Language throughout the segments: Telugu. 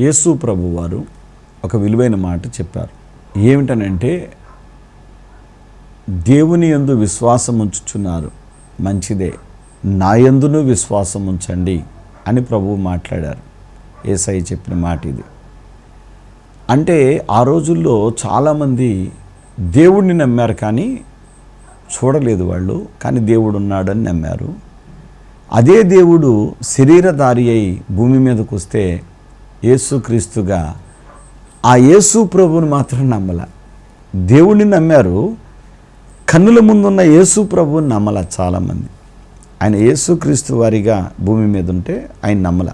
యేసు ప్రభు వారు ఒక విలువైన మాట చెప్పారు. ఏమిటనంటే దేవుని యందు విశ్వాసం ఉంచుచున్నారు. మంచిదే. నా యందును విశ్వాసం ఉంచండి అని ప్రభువు మాట్లాడారు. ఏసఐ చెప్పిన మాట ఇది. అంటే ఆ రోజుల్లో చాలామంది దేవుడిని నమ్మారు కానీ చూడలేదు వాళ్ళు కానీ దేవుడు ఉన్నాడని నమ్మారు. అదే దేవుడు శరీరధారి అయి భూమి మీదకు వస్తే యేసుక్రీస్తుగా ఆ యేసు ప్రభుని మాత్రం నమ్మల. దేవుడిని నమ్మారు కన్నుల ముందున్న యేసు ప్రభుని నమ్మల చాలామంది. ఆయన యేసుక్రీస్తు వారిగా భూమి మీద ఉంటే ఆయన నమ్మల.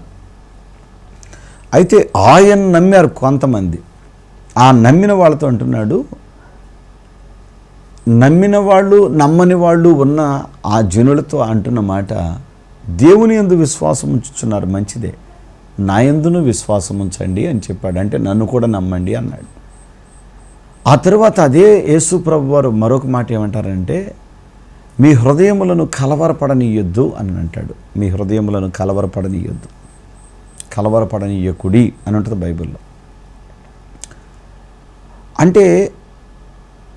అయితే ఆయన నమ్మారు కొంతమంది. ఆ నమ్మిన వాళ్ళతో అంటున్నాడు నమ్మిన వాళ్ళు నమ్మని వాళ్ళు ఉన్న ఆ జనులతో అంటున్న మాట దేవుని ఎందు విశ్వాసం ఉంచుతున్నారు మంచిదే. నాయందును విశ్వాసం ఉంచండి అని చెప్పాడు. అంటే నన్ను కూడా నమ్మండి అన్నాడు. ఆ తర్వాత అదే యేసు ప్రభు వారు మరొక మాట ఏమంటారంటే మీ హృదయములను కలవరపడనీయొద్దు అని అంటాడు. మీ హృదయములను కలవరపడనీయొద్దు. కలవరపడనీయకుడి అని ఉంటుంది బైబిల్లో. అంటే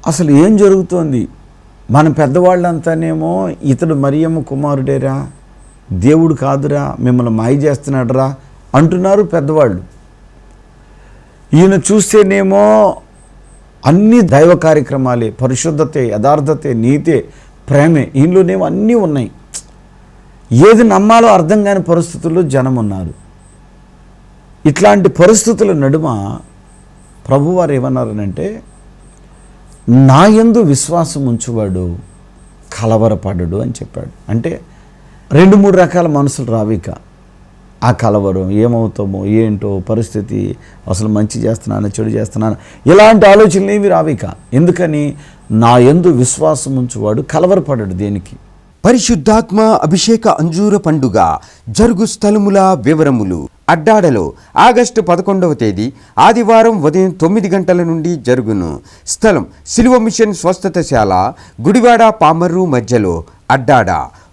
అసలు ఏం జరుగుతోంది? మన పెద్దవాళ్ళంతానేమో ఇతడు మరియమ్మ కుమారుడేరా దేవుడు కాదురా మిమ్మల్ని మాయ చేస్తున్నాడురా అంటున్నారు పెద్దవాళ్ళు. ఈయన చూస్తేనేమో అన్ని దైవ కార్యక్రమాలే పరిశుద్ధతే యథార్థతే నీతే ప్రేమే ఈయనలోనేమో అన్నీ ఉన్నాయి. ఏది నమ్మాలో అర్థం కాని పరిస్థితుల్లో జనం ఉన్నారు ఇట్లాంటి పరిస్థితుల నడుమ ప్రభువారు ఏమన్నారనంటే నా యందు విశ్వాసం ఉంచువాడు కలవరపడడు అని చెప్పాడు. అంటే రెండు మూడు రకాల మనసులు రావిక. ఆ కలవరం ఏమవుతామో ఏంటో పరిస్థితి అసలు మంచి చేస్తున్నాను చెడు చేస్తున్నాను ఇలాంటి ఆలోచనలు ఏమి రావిక ఎందుకని? నా ఎందు విశ్వాసం ఉంచువాడు కలవరపడడు దేనికి? పరిశుద్ధాత్మ అభిషేక అంజూర పండుగ జరుగు స్థలముల వివరములు. అడ్డాడలో ఆగస్టు పదకొండవ తేదీ ఆదివారం ఉదయం తొమ్మిది గంటల నుండి జరుగును. స్థలం సిలువ మిషన్ స్వస్థతశాల గుడివాడ పామర్రు మధ్యలో అడ్డాడ.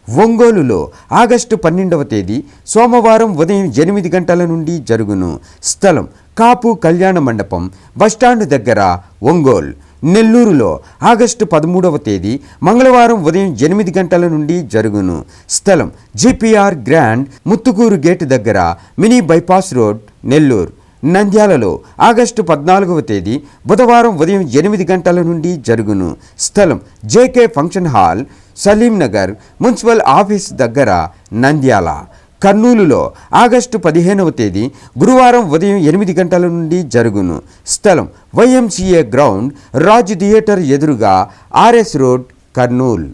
ఒంగోలులో ఆగస్టు పన్నెండవ తేదీ సోమవారం ఉదయం ఎనిమిది గంటల నుండి జరుగును. స్థలం కాపు కళ్యాణ మండపం బస్టాండ్ దగ్గర ఒంగోల్. నెల్లూరులో ఆగస్టు పదమూడవ తేదీ మంగళవారం ఉదయం ఎనిమిది గంటల నుండి జరుగును. స్థలం జిపిఆర్ గ్రాండ్ ముత్తుకూరు గేటు దగ్గర మినీ బైపాస్ రోడ్ నెల్లూరు. నంద్యాలలో ఆగస్టు పద్నాలుగవ తేదీ బుధవారం ఉదయం ఎనిమిది గంటల నుండి జరుగును. స్థలం JK function hall Saleemnagar municipal office దగ్గర నంద్యాల. కర్నూలులో ఆగస్టు పదిహేనవ తేదీ గురువారం ఉదయం ఎనిమిది గంటల నుండి జరుగును. స్థలం వైఎంసీఏ గ్రౌండ్ రాజ్ థియేటర్ ఎదురుగా ఆర్ఎస్ రోడ్ కర్నూల్.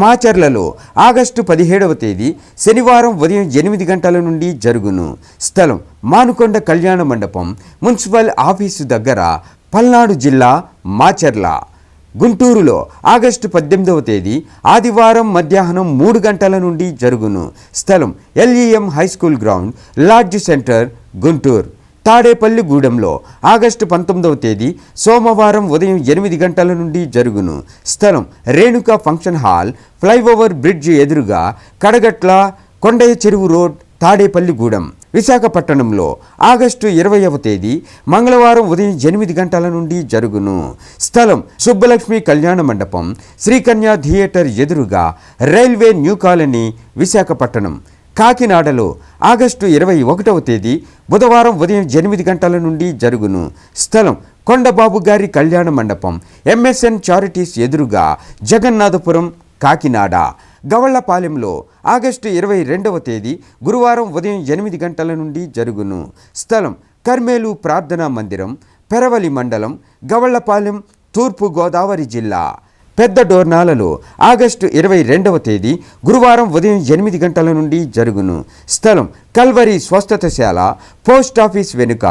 మాచర్లలో ఆగస్టు పదిహేడవ తేదీ శనివారం ఉదయం ఎనిమిది గంటల నుండి జరుగును. స్థలం మానుకొండ కళ్యాణ మండపం మున్సిపల్ ఆఫీసు దగ్గర పల్నాడు జిల్లా మాచర్ల. గుంటూరులో ఆగస్టు పద్దెనిమిదవ తేదీ ఆదివారం మధ్యాహ్నం మూడు గంటల నుండి జరుగును. స్థలం LEM high school ground lodge center Guntur. తాడేపల్లిగూడెంలో August పంతొమ్మిదవ తేదీ సోమవారం ఉదయం ఎనిమిది గంటల నుండి జరుగును. స్థలం Renuka function hall flyover bridge ఎదురుగా కడగట్ల కొండయ్య చెరువు రోడ్ తాడేపల్లిగూడెం విశాఖపట్నంలో ఆగస్టు ఇరవైవ తేదీ మంగళవారం ఉదయం ఎనిమిది గంటల నుండి జరుగును. స్థలం సుబ్బలక్ష్మి కళ్యాణ మండపం శ్రీకన్య థియేటర్ ఎదురుగా రైల్వే న్యూ కాలనీ విశాఖపట్నం. కాకినాడలో ఆగస్టు ఇరవై ఒకటవ తేదీ బుధవారం ఉదయం ఎనిమిది గంటల నుండి జరుగును. స్థలం కొండబాబు గారి కళ్యాణ మండపం ఎంఎస్ఎన్ చారిటీస్ ఎదురుగా జగన్నాథపురం కాకినాడ. గవళ్ళపాలెంలో ఆగస్టు ఇరవై రెండవ తేదీ గురువారం ఉదయం ఎనిమిది గంటల నుండి జరుగును. స్థలం కర్మేలు ప్రార్థనా మందిరం పెరవలి మండలం గవళ్ళపాలెం తూర్పు గోదావరి జిల్లా. పెద్ద డోర్నాలలో ఆగస్టు ఇరవై రెండవ తేదీ గురువారం ఉదయం ఎనిమిది గంటల నుండి జరుగును. స్థలం కల్వరి స్వస్థతశాల పోస్ట్ ఆఫీస్ వెనుక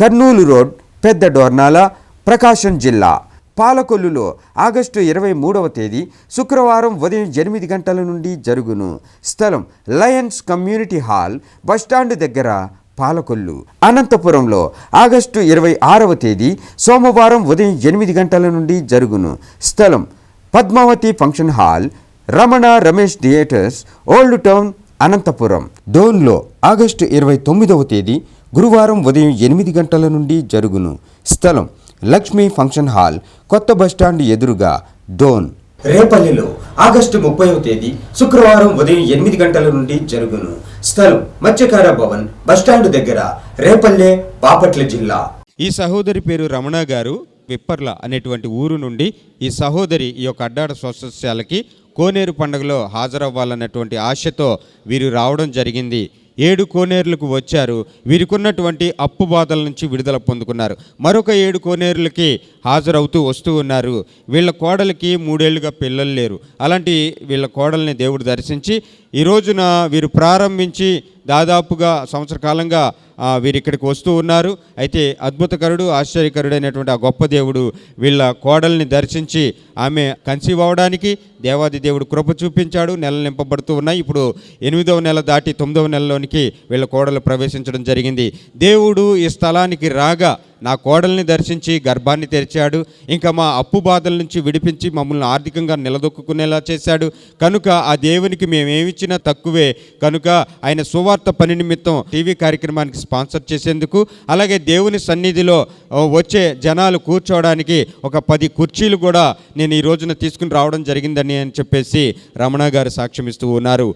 కర్నూలు రోడ్ పెద్ద డోర్నాల ప్రకాశం జిల్లా. పాలకొల్లులో ఆగస్టు ఇరవై మూడవ తేదీ శుక్రవారం ఉదయం ఎనిమిది గంటల నుండి జరుగును. స్థలం లయన్స్ కమ్యూనిటీ హాల్ బస్టాండ్ దగ్గర పాలకొల్లు. అనంతపురంలో ఆగస్టు ఇరవై ఆరవ తేదీ సోమవారం ఉదయం ఎనిమిది గంటల నుండి జరుగును. స్థలం Padmavathi function hall Ramana Ramesh theatres old town Anantapur. డోన్లో August ఇరవై తొమ్మిదవ తేదీ గురువారం ఉదయం ఎనిమిది గంటల నుండి జరుగును. స్థలం లక్ష్మీ ఫంక్షన్ హాల్ కొత్త బస్టాండ్ ఎదురుగా డోన్. రేపల్లిలో ఆగస్టు ముప్పైవ తేదీ శుక్రవారం ఉదయం ఎనిమిది గంటల నుండి జరుగును. స్థలం మత్స్యకార భవన్ బస్టాండ్ దగ్గర రేపల్లె బాపట్ల జిల్లా. ఈ సహోదరి పేరు రమణ గారు పిప్పర్ల అనేటువంటి ఊరు నుండి ఈ సహోదరి ఈ యొక్క అడ్డాడ స్వస్థశాలకి కోనేరు పండుగలో హాజరవ్వాలన్నటువంటి ఆశతో వీరు రావడం జరిగింది. ఏడు కోనేరులకు వచ్చారు. వీరికున్నటువంటి అప్పు బాధల నుంచి విడుదల పొందుకున్నారు. మరొక ఏడు కోనేరులకి హాజరవుతూ వస్తూ ఉన్నారు. వీళ్ళ కోడలికి మూడేళ్ళుగా పిల్లలు లేరు. అలాంటి వీళ్ళ కోడల్ని దేవుడు దర్శించి ఈ రోజున వీరు ప్రారంభించి దాదాపుగా సంవత్సర కాలంగా వీరు ఇక్కడికి వస్తూ ఉన్నారు. అయితే అద్భుతకరుడు ఆశ్చర్యకరుడైనటువంటి ఆ గొప్ప దేవుడు వీళ్ళ కోడల్ని దర్శించి ఆమె కన్సీవ్ అవడానికి దేవాది దేవుడు కృప చూపించాడు నెలలు నింపబడుతూ ఉన్నాయి. ఇప్పుడు ఎనిమిదవ నెల దాటి తొమ్మిదవ నెలలోనికి వీళ్ళ కోడలు ప్రవేశించడం జరిగింది. దేవుడు ఈ స్థలానికి రాగా నా కోడల్ని దర్శించి గర్భాన్ని తెరిచాడు. ఇంకా మా అప్పు బాధల నుంచి విడిపించి మమ్మల్ని ఆర్థికంగా నిలదొక్కునేలా చేశాడు. కనుక ఆ దేవునికి మేమేమిచ్చినా తక్కువే. కనుక ఆయన సువార్త పని నిమిత్తం టీవీ కార్యక్రమానికి స్పాన్సర్ చేసేందుకు అలాగే దేవుని సన్నిధిలో వచ్చే జనాలు కూర్చోవడానికి ఒక పది కుర్చీలు కూడా నేను ఈ రోజున తీసుకుని రావడం జరిగిందని అని చెప్పేసి రమణ గారు సాక్ష్యం ఇస్తూ ఉన్నారు.